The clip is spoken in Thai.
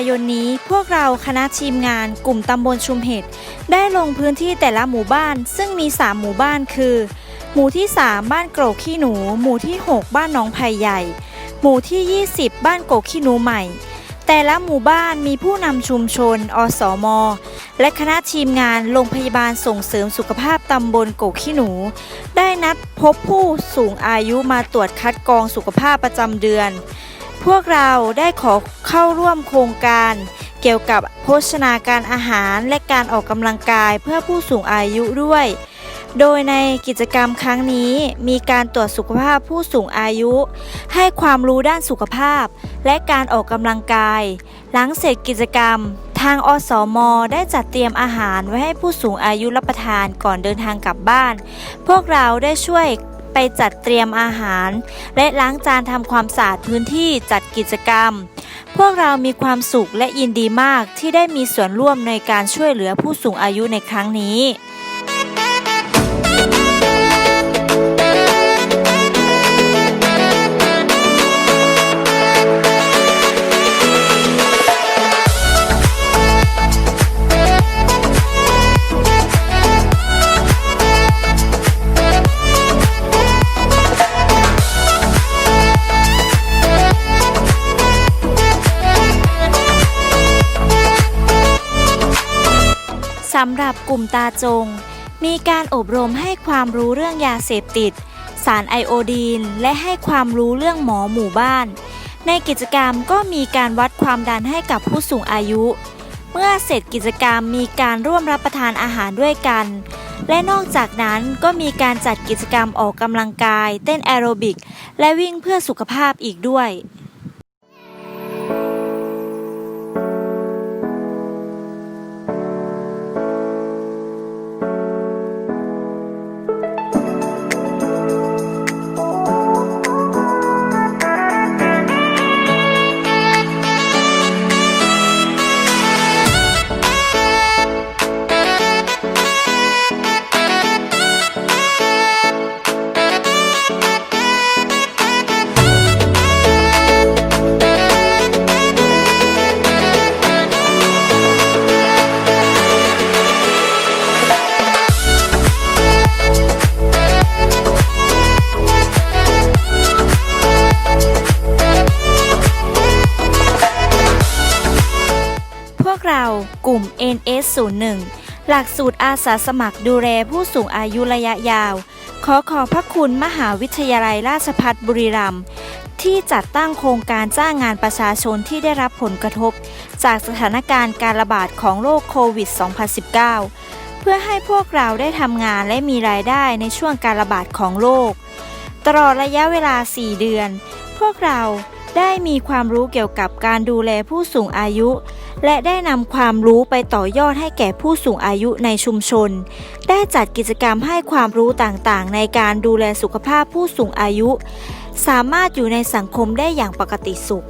ายนนี้ พวกเราคณะทีมงานกลุ่มตำบลชุมเห็ดได้ลงพื้นที่แต่ละหมู่บ้าน ซึ่งมี 3 หมู่บ้านคือ หมู่ที่ 3 บ้านโกรกขี้หนู หมู่ที่ 6 บ้านหนองไผ่ใหญ่ หมู่ที่ 20 บ้านโกรกขี้หนูใหม่ แต่ละหมู่บ้านมีผู้นำชุมชน อสม และคณะทีมงานโรงพยาบาลส่งเสริมสุขภาพตำบลโกกขี้หนู ได้นัดพบผู้สูงอายุมาตรวจคัดกรองสุขภาพประจำเดือน พวกเราได้ขอเข้าร่วมโครงการ เกี่ยวกับโภชนาการอาหารและการออกกำลังกายเพื่อผู้สูงอายุด้วย โดยในกิจกรรมครั้งนี้มีการตรวจสุขภาพผู้สูงอายุ ให้ความรู้ด้านสุขภาพ และการออกกำลังกาย หลังเสร็จกิจกรรม ทางอสม ได้จัดเตรียมอาหารไว้ให้ผู้สูงอายุรับประทานก่อนเดินทางกลับบ้าน พวกเราได้ช่วย ไปจัดเตรียมอาหาร และล้างจานทำความสะอาดพื้นที่จัดกิจกรรม พวกเรามีความสุขและยินดีมากที่ได้มีส่วนร่วมในการช่วยเหลือผู้สูงอายุในครั้งนี้ำหรับกลุ่มตาจง มีการอบรมให้ความรู้เรื่องยาเสพติด สารไอโอดีน และให้ความรู้เรื่องหมอหมู่บ้าน ในกิจกรรมก็มีการวัดความดันให้กับผู้สูงอายุ เมื่อเสร็จกิจกรรมมีการร่วมรับประทานอาหารด้วยกัน และนอกจากนั้นก็มีการจัดกิจกรรมออกกำลังกาย เต้นแอโรบิก และวิ่งเพื่อสุขภาพอีกด้วย วกเรากลุ่ม NS01 หลักสูตรอาสาสมัครดูแลผู้สูงอายุระยะยาว ขอขอบพระคุณมหาวิทยาลัยราชภัฏบุรีรัมย์ที่จัดตั้งโครงการจ้างงานประชาชนที่ได้รับผลกระทบ จากสถานการณ์การระบาดของโรคโควิด 2019 เพื่อให้พวกเราได้ทำงานและมีรายได้ในช่วงการระบาดของโรคตลอดระยะเวลา 4 เดือน พวกเรา ได้มีความรู้เกี่ยวกับการดูแลผู้สูงอายุ และได้นำความรู้ไปต่อยอดให้แก่ผู้สูงอายุในชุมชน ได้จัดกิจกรรมให้ความรู้ต่างๆ ในการดูแลสุขภาพผู้สูงอายุ สามารถอยู่ในสังคมได้อย่างปกติสุข